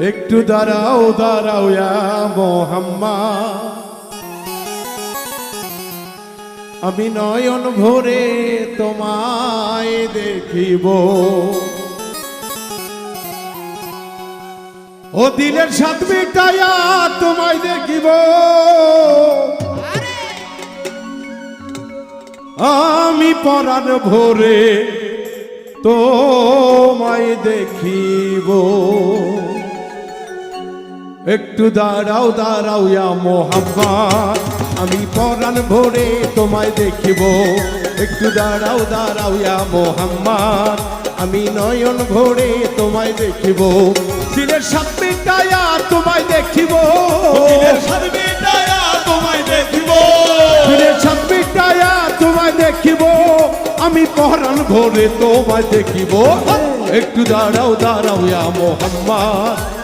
একটু দাঁড়াও দাঁড়াও মোহাম্মা আমি নয়ন ভরে তোমায় দেখিব। ও দিলের সাত মিটাইয়া তোমায় দেখিব। আমি পরাণ ভরে তোমায় দেখিব। একটু দাঁড়াও দাঁড়াও ইয়া মোহাম্মদ। আমি পরাণ ভরে তোমায় দেখিব। একটু দাঁড়াও দাঁড়াও ইয়া মোহাম্মদ। আমি নয়ন ভরে তোমায় দেখিব। দিলের সাত মিটাইয়া তোমায় দেখিব। তোমায় দেখিব। সাত তোমায় দেখিব। আমি পরাণ ভরে তোমায় দেখিব। একটু দাঁড়াও দাঁড়াও ইয়া মোহাম্মদ।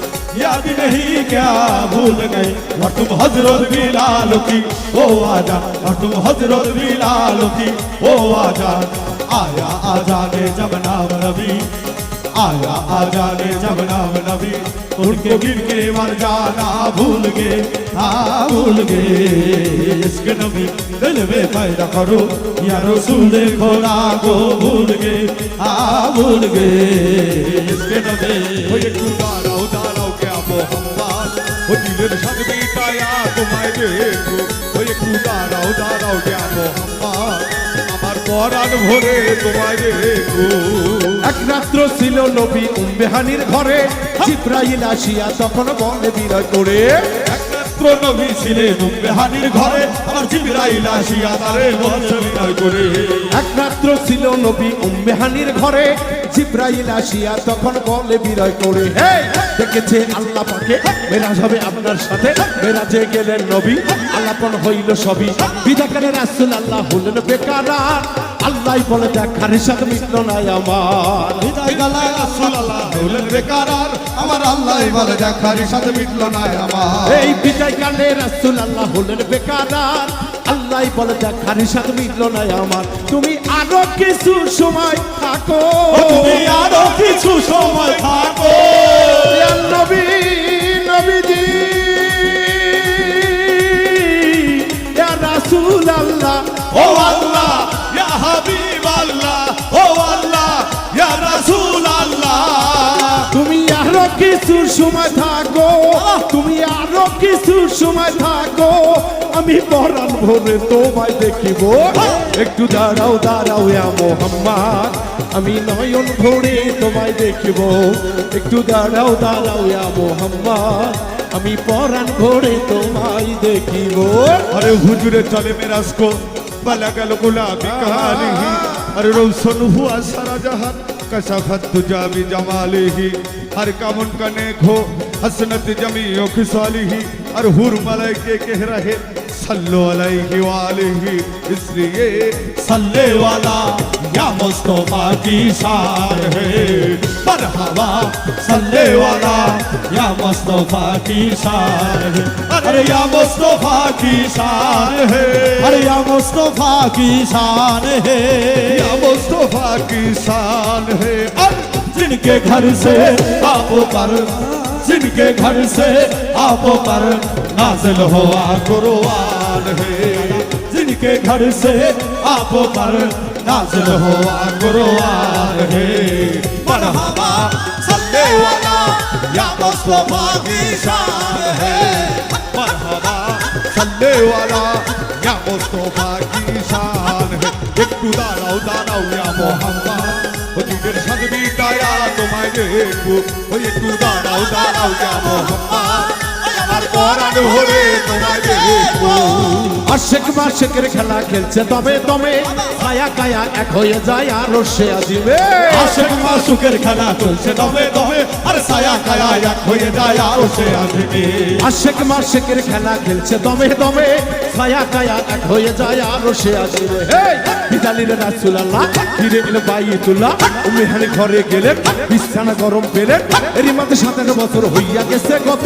याद नहीं क्या भूल गए? और तुम हज़रत बिलाल की, ओ आजा। और तुम हज़रत बिलाल की, ओ आजा। आया आजाने जब नाम नबी। आया आजाने जब नाम नबी। उनको गिर के मर जाना भूल गए। हाँ भूल गए। इश्क नबी, दिल में पैदा करो। या रसूल खुदा को भूल गए। हाँ भूल गए। इश्क नबी তোমায় দেখো। একটু দাঁড়াও দাঁড়াও আমার পরাণ ভরে তোমায় দেখো। একমাত্র ছিল নবী উম্বেহানির ঘরে। জিব্রাহিল আসিয়া তখন বলে বিরয় করে এক একমাত্র নবী ছিলেন বেহানির ঘরে, আমার জিবরাইল আসিয়া তারে বলছে করে। এক রাত্র ছিল নবী উম্মেহানির ঘরে, জিব্রাইল আসিয়া তখন বলে বিরয় করে দেখেছে আল্লাহ পাকে, মেরাজ হবে আপনার সাথে, মেরাজে গেলেন নবী, আল্লাপন হইল সবই। বিদাকারে রাসূল আল্লাহ হলেন বেকারার আল্লাহ বলে দেখার সাথে মিটল নাই আমার। হৃদয় গলায় হলেন বেকারার আমার আল্লাহ বলে দেখার সাথে মিটলো না আমার। এই বিদায় কালে রাসূল আল্লাহ হলেন বেকারার আল্লাহ বলে দেখার সাথে মিটল নাই আমার। তুমি আরও কিছু সময় থাকো। তুমি আরও কিছু সময় থাকো। নবী নবীজি। সময় থাকো। তুমি আরও কিছু সময় থাকো। আমি পরান ভরে তোমায় দেখিব। একটু দাঁড়াও দাঁড়াও মোহাম্মদ। আমি নয়ন ভরে তোমায় দেখিব। একটু দাঁড়াও দাঁড়াও মোহাম্মদ। আমি পরান ভরে তোমায় দেখিব। আরে হুজুরে চলে মেরাজ কো পালা গেল গোলাপি কালি আরে রৌশন হুয়া সারা জাহান। कशफत तुजा भी जमाली ही। हर कामुन का नेक हो, हसनत जमी हो खुशहाली ही। और हुर मलाइके कह रहे, सल्लो अलैहि वालेहि। इसलिए सल्ले वाला या मुस्तफ़ा की शान है। मरहबा सल्ले वाला या मुस्तफ़ा की शान है। अरे या मुस्तफ़ा की शान है। अरे या मुस्तफ़ा की शान है। या मुस्तफ़ा की शान है। जिनके घर से आप पर जिनके घर से आप पर नाजिल हुआ कुरआन है। जिनके घर से आप पर नाजिल हुआ कुरआन है मरहबा सल्ले वाला या मुस्तफा की शान है मरहबा सल्ले वाला या मुस्तफा की शान है একটু দাঁড়াও দাঁড়াও ইয়া মোহাম্মদ ওদিকের সাথে বিটায়া তোমায় দেখবো ওই একটু দাঁড়াও দাঁড়াও ইয়া মোহাম্মদ আমার পরাণ তোমায় দেখব। আশেক মাসেকের খেলা খেলছে তবে তবে কায়া কায়া এক হয়ে যায় আর সে আজিবে আশেক মাসুকের খেলা চলছে দমে দমে আর সায়া কায়া এক হয়ে যায় আর সে আসবে আশেক মাসেকের খেলা খেলছে দমে দমে। কায়া কায়া এক হয়ে যায় আর সে আজিবে বিদালির রাসূলুল্লাহ ফিরে এলো বাইতুল্লাহ উম্মেহানি ঘরে গেলেন বিছানা গরম পেলেন। এরই মধ্যে সাতাশ বছর হইয়া গেছে গত।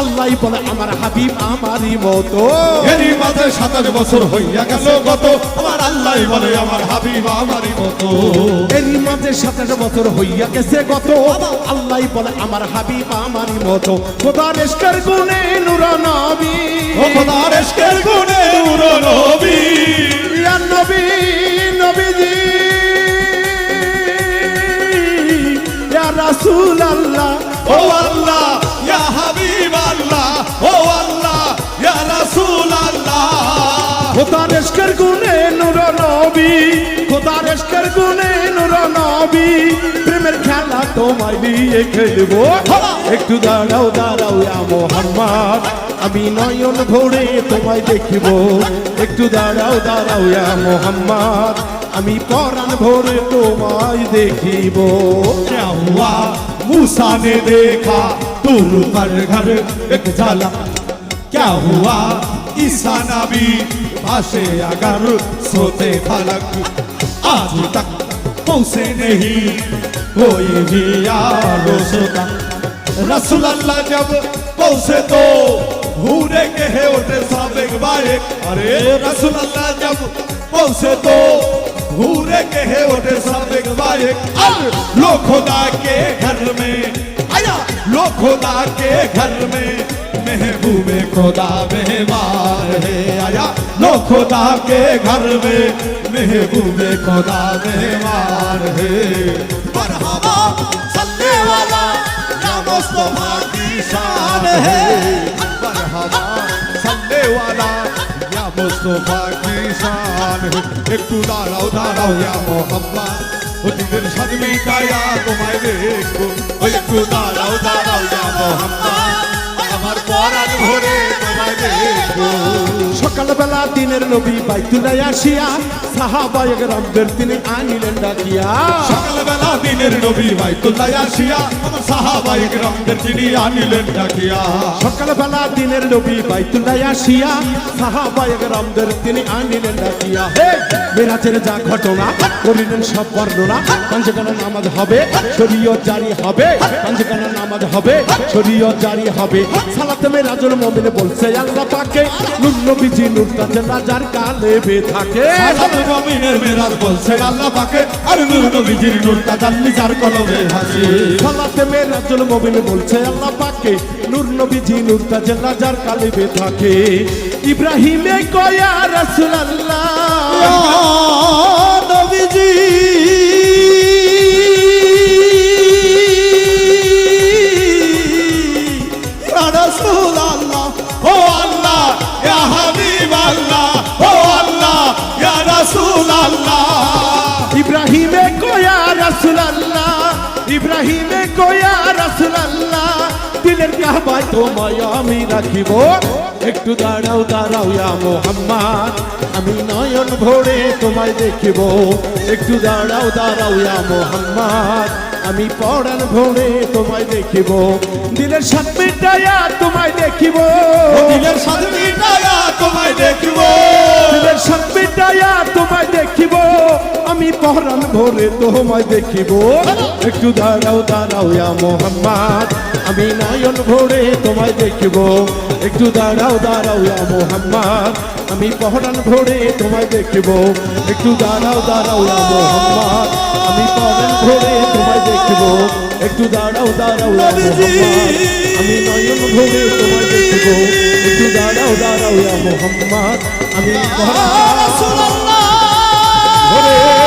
আল্লাহই বলে আমার হাবিব আমারই মতো। এরই মাঝে সাতাশ বছর হইয়া গেল গত। আমার আল্লাহ বলে আমার হাবিব আমারই মতো। এরই মাঝে সাতাশ বছর হইয়া গেছে গত। আল্লাহ বলে আমার হাবিব আমারই মতো। খোদার এসকার গুনে নুরা নবী ও খোদার এশকের গুণে নূর নবী নবী নবীজি। রাসূল আল্লাহ ও আল্লাহ নবী খোদার এসকার গুনে নুরা নবী প্রেমের খেলা তোমায় নিয়ে খেলবো একটু দাঁড়াও দাঁড়াও ইয়া মোহাম্মদ আমি নয়ন ভরে তোমায় দেখিব একটু দাঁড়াও দাঁড়াও ইয়া মোহাম্মদ আমি পরাণ ভরে তোমায় দেখিব क्या हुआ मूसा ने देखा दूर पर घर एक झाला क्या हुआ ईसा नबी भाषे अगर सोते फलक, आज तक पहुँचे नहीं कोई भी यारो सोता रसूल अल्लाह जब पहुँचे तो भूरे के है उठे सब एक बार एक। अरे रसूल अल्लाह जब पहुँचे तो भूरे के है उठे सब एक बार एक। अब लो खुदा के घर में, आया लो खुदा के घर में। महबूबे खुदा मेहमान है आया लो खुदा के घर में महबूबे खुदा मेहमान है मरहबा सल्ले वाला या मुस्तफा की शान है मरहबा सल्ले वाला या मुस्तफा की शान है एक तू दाड़ाओ दाड़ाओ या मोहम्मद ও দিনের সাদমি কায়া তোমায় দেখবো ওই একটু দাঁড়াও দাঁড়াও ইয়া মোহাম্মদ আমার পরাণ ভরে তোমায় দেখব। সকালবেলা দিনের নবী বাইতুলায় আসিয়া সাহাবায়ক রামদের তিনি আনিলেন ডাকিয়া। সকালবেলা দিনের নবী বাইতুল্লাহ আসিয়া আমার সাহাবাই গ্রামদের তিনি আনিলেন ডাকিয়া। সকালবেলা দিনের নবী বাইতুল্লাহ আসিয়া সাহাবায়ক রামদের তিনি আনিলেন ডাকিয়া। মেরাজের যা ঘটনা করিলেন সব বর্ণনা। পঞ্চগানা নামাজ হবে শরীয়ত জারি হবে। পঞ্চগানা নামাজ হবে শরীয়ত জারি হবে। সালাতে মেরাজুল মুমিন বলছে আল্লাহ পাকে নূর নবীজি রাজার কালে বে থাকে মেরাজ বলছে আল্লাহ পাকে। আর নূর নবীজির যার কলমে হাসি সালাতে মেরাজুল মুমিন বলছে আল্লাহ পাকে নূর নবীজি রাজার কালে বে থাকে ইব্রাহিমে কয়া রাসূলুল্লাহ। নবীজি। দিলের কাবায় তোমায় আমি রাখিব। একটু দাঁড়াও দাঁড়াও মোহাম্মদ। আমি নয়ন ভরে তোমায় দেখিব। একটু দাঁড়াও দাঁড়াও মোহাম্মদ। আমি পড়ান ভরে তোমায় দেখিব। দিলের মিটাইয়া তোমায় দেখিব। পহরান ভরে তোমায় দেখিব। একটু দাঁড়াও দাঁড়াও ইয়া মোহাম্মদ। আমি নয়ন ভরে তোমায় দেখিব। একটু দাঁড়াও দাঁড়াও ইয়া মোহাম্মদ। আমি পহরান ভরে তোমায় দেখিব। একটু দাঁড়াও দাঁড়াও ইয়া মোহাম্মদ। আমি পহরান ভরে তোমায় দেখিব। একটু দাঁড়াও দাঁড়াও ইয়া মোহাম্মদ। আমি নয়ন ভরে তোমায় দেখিব। একটু দাঁড়াও দাঁড়াও ইয়া মোহাম্মদ। আমি পহরান ভরে